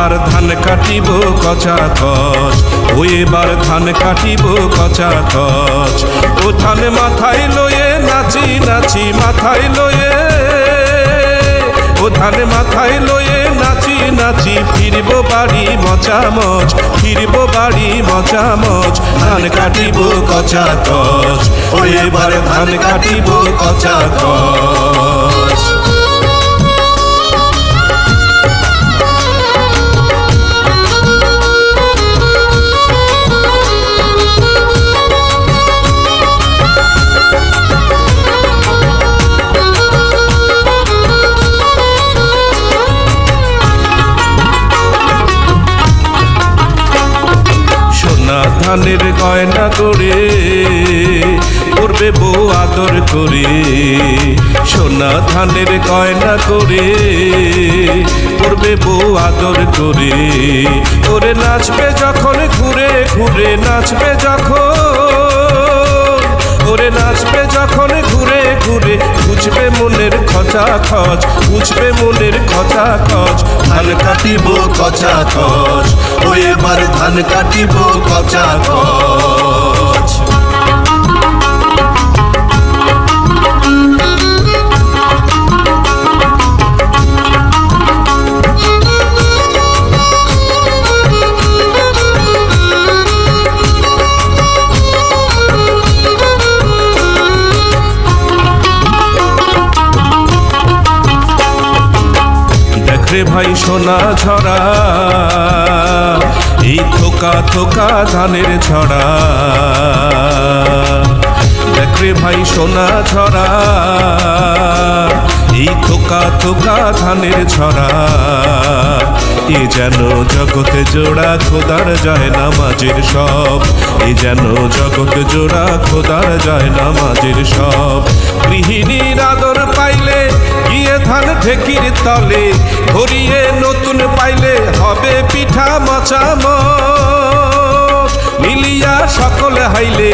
এবার ধান কাটিব কচা কচ। ও এবার ধান কাটিব কচা কচ। ও ধান মাথায় লয়ে নাচি নাচি মাথায় লয়ে। ও ধান মাথায় লয়ে নাচি নাচি ফিরব বাড়ি মচামচ ফিরব বাড়ি মচামচ ধান কাটিব কচা কচ। ও এবার ধান কাটিব কচা কচ। ধানের গয়না করে করবে বউ আদর করে। সোনা ধানের গয়না করে করবে বউ আদর করে। ওরে নাচবে যখন ঘুরে ঘুরে নাচবে যখন। ওরে নাচবে যখন ঘুরে ঘুরে, বুঝবে মনের খচা খচ, বুঝবে মনের খচা খচ। কাটিব কচা খচ ও এবার ধান কাটিব কচা খচ দেখরে ভাই, সোনা ছড়া। এই থোকা থোকা ধানের ছড়া। দেখরে ভাই, সোনা ছড়া। এই থোকা থোকা ধানের ছড়া। এ যেন জগতে জোড়া খোদার যায় নামাজের সব। এ যেন জগতে জোড়া খোদার যায় নামাজের সব। গৃহিণীর আদর গিয়ে ধান ঠেকির তলে, ধরিয়ে নতুন পাইলে হবে পিঠা মচাম মিলিয়া সকল হাইলে,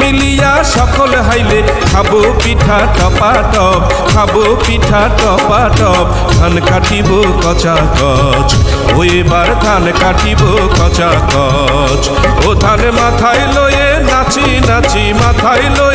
মিলিয়া সকল হাইলে, খাব পিঠা টপা টপ, খাব পিঠা টপা টপ, ধান কাটিব কচা কচ ও এবার ধান কাটিব কচা কচ ও ধান মাথায় লয়ে নাচি নাচি মাথায় লয়ে